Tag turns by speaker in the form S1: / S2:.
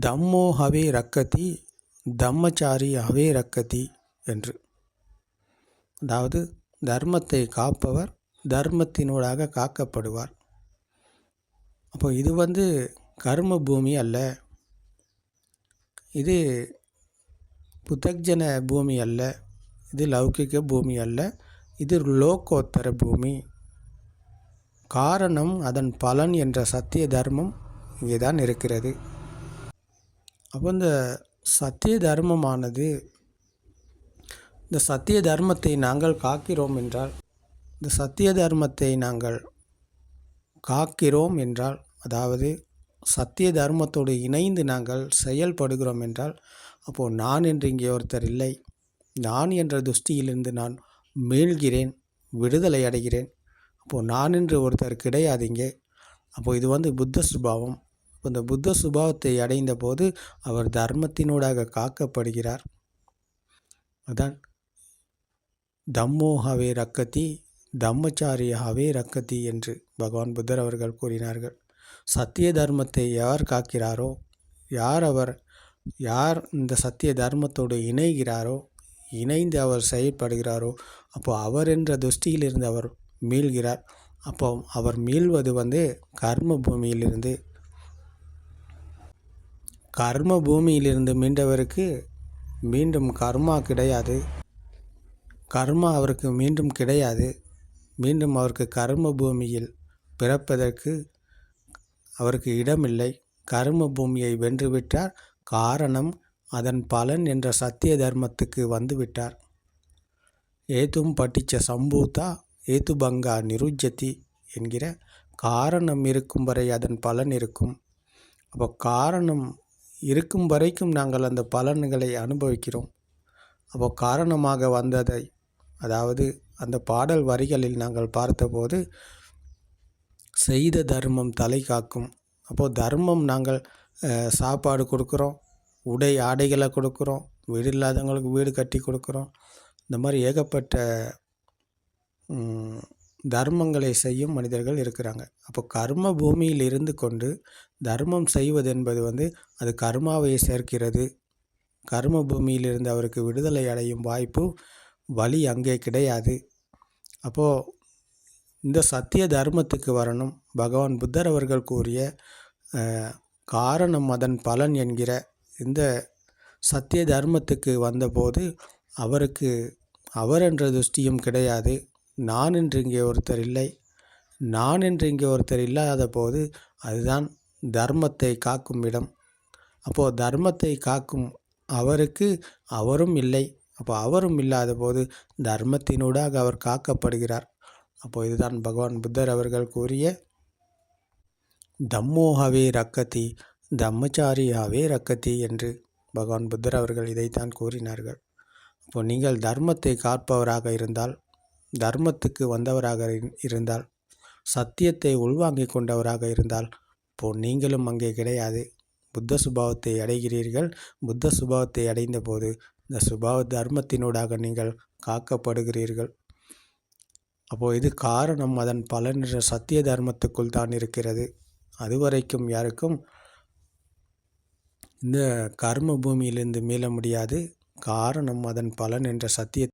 S1: தம்மோ ஹவே ரக்கதி தம்மச்சாரி ஹவே ரக்கதி என்று. அதாவது தர்மத்தை காப்பவர் தர்மத்தினூடாக காக்கப்படுவார். அப்போ இது வந்து கர்ம பூமி அல்ல. இது புத்தக்ஜன பூமி அல்ல. இது லௌகிக பூமி அல்ல. இது லோகோத்தர பூமி. காரணம் அதன் பலன் என்ற சத்திய தர்மம் இங்கே தான் இருக்கிறது. அப்போ இந்த சத்திய தர்மமானது இந்த சத்திய தர்மத்தை நாங்கள் காக்கிறோம் என்றால் இந்த சத்திய தர்மத்தை நாங்கள் காக்கிறோம் என்றால் அதாவது சத்திய தர்மத்தோடு இணைந்து நாங்கள் செயல்படுகிறோம் என்றால் அப்போது நான் என்று இங்கே ஒருத்தர் இல்லை. நான் என்ற துஷ்டியிலிருந்து நான் மீள்கிறேன் விடுதலை அடைகிறேன். அப்போது நான் என்று ஒருத்தர் கிடையாது இங்கே. அப்போது இது வந்து புத்த சுபாவம். இந்த புத்த சுபாவத்தை அடைந்த போது அவர் தர்மத்தினூடாக காக்கப்படுகிறார். அதான் தம்மோஹாவே ரக்கதி தம்மச்சாரியாகவே ரக்கதி என்று பகவான் புத்தர் அவர்கள் கூறினார்கள். சத்திய தர்மத்தை யார் காக்கிறாரோ யார் அவர் யார் இந்த சத்திய தர்மத்தோடு இணைகிறாரோ இணைந்து அவர் செயல்படுகிறாரோ அப்போ அவர் என்ற துஷ்டியிலிருந்து அவர் மீள்கிறார். அப்போ அவர் மீள்வது வந்து கர்ம பூமியிலிருந்து கர்ம பூமியிலிருந்து மீண்டவருக்கு மீண்டும் கர்மா கிடையாது. கர்மா அவருக்கு மீண்டும் கிடையாது. மீண்டும் அவருக்கு கர்ம பூமியில் பிறப்பதற்கு அவருக்கு இடமில்லை. கர்ம பூமியை வென்றுவிட்டார். காரணம் அதன் பலன் என்ற சத்திய தர்மத்துக்கு வந்துவிட்டார். ஏதும் பட்டிச்ச சம்பூதா ஏதுபங்கா நிருஜதி என்கிற காரணம் இருக்கும் வரை அதன் பலன் இருக்கும். அப்போ காரணம் இருக்கும் வரைக்கும் நாங்கள் அந்த பலன்களை அனுபவிக்கிறோம். அப்போ காரணமாக வந்ததை அதாவது அந்த பாடல் வரிகளில் நாங்கள் பார்த்தபோது செய்த தர்மம் தலை காக்கும். அப்போது தர்மம் நாங்கள் சாப்பாடு கொடுக்குறோம் உடை ஆடைகளை கொடுக்குறோம் வீடு இல்லாதவங்களுக்கு வீடு கட்டி கொடுக்குறோம். இந்த மாதிரி ஏகப்பட்ட தர்மங்களை செய்யும் மனிதர்கள் இருக்கிறாங்க. அப்போ கர்ம பூமியில் இருந்து கொண்டு தர்மம் செய்வது என்பது வந்து அது கர்மாவை சேர்க்கிறது. கர்ம பூமியிலிருந்து அவருக்கு விடுதலை அடையும் வாய்ப்பு வழி அங்கே கிடையாது. அப்போது இந்த சத்திய தர்மத்துக்கு வரணும். பகவான் புத்தர் அவர்கள் கூறிய காரணம் அதன் பலன் என்கிற இந்த சத்திய தர்மத்துக்கு வந்தபோது அவருக்கு அவர் என்ற துஷ்டியும் கிடையாது. நான் என்று இங்கே ஒருத்தர் இல்லை. நான் என்று இங்கே ஒருத்தர் இல்லாத போது அதுதான் தர்மத்தை காக்கும் இடம். அப்போது தர்மத்தை காக்கும் அவருக்கு அவரும் இல்லை. அப்போ அவரும் இல்லாத போது தர்மத்தினூடாக அவர் காக்கப்படுகிறார். அப்போது இதுதான் பகவான் புத்தர் அவர்கள் கூறிய தம்மோஹவே ரக்கதி தம்மச்சாரியாவே ரக்கதி என்று பகவான் புத்தர் அவர்கள் இதைத்தான் கூறினார்கள். இப்போ நீங்கள் தர்மத்தை காப்பவராக இருந்தால் தர்மத்துக்கு வந்தவராக இருந்தால் சத்தியத்தை உள்வாங்கிக் கொண்டவராக இருந்தால் இப்போ நீங்களும் அங்கே கிடையாது. புத்த சுபாவத்தை அடைகிறீர்கள். புத்த சுபாவத்தை அடைந்த போது இந்த சுபாவ தர்மத்தினூடாக நீங்கள் காக்கப்படுகிறீர்கள். அப்போது இது காரணம். அதன் பலன் சத்திய தர்மத்துக்குள் தான் இருக்கிறது. அதுவரைக்கும் யாருக்கும் இந்த கர்ம பூமியிலிருந்து மீள முடியாது. காரணம் அதன் பலன் என்ற சத்திய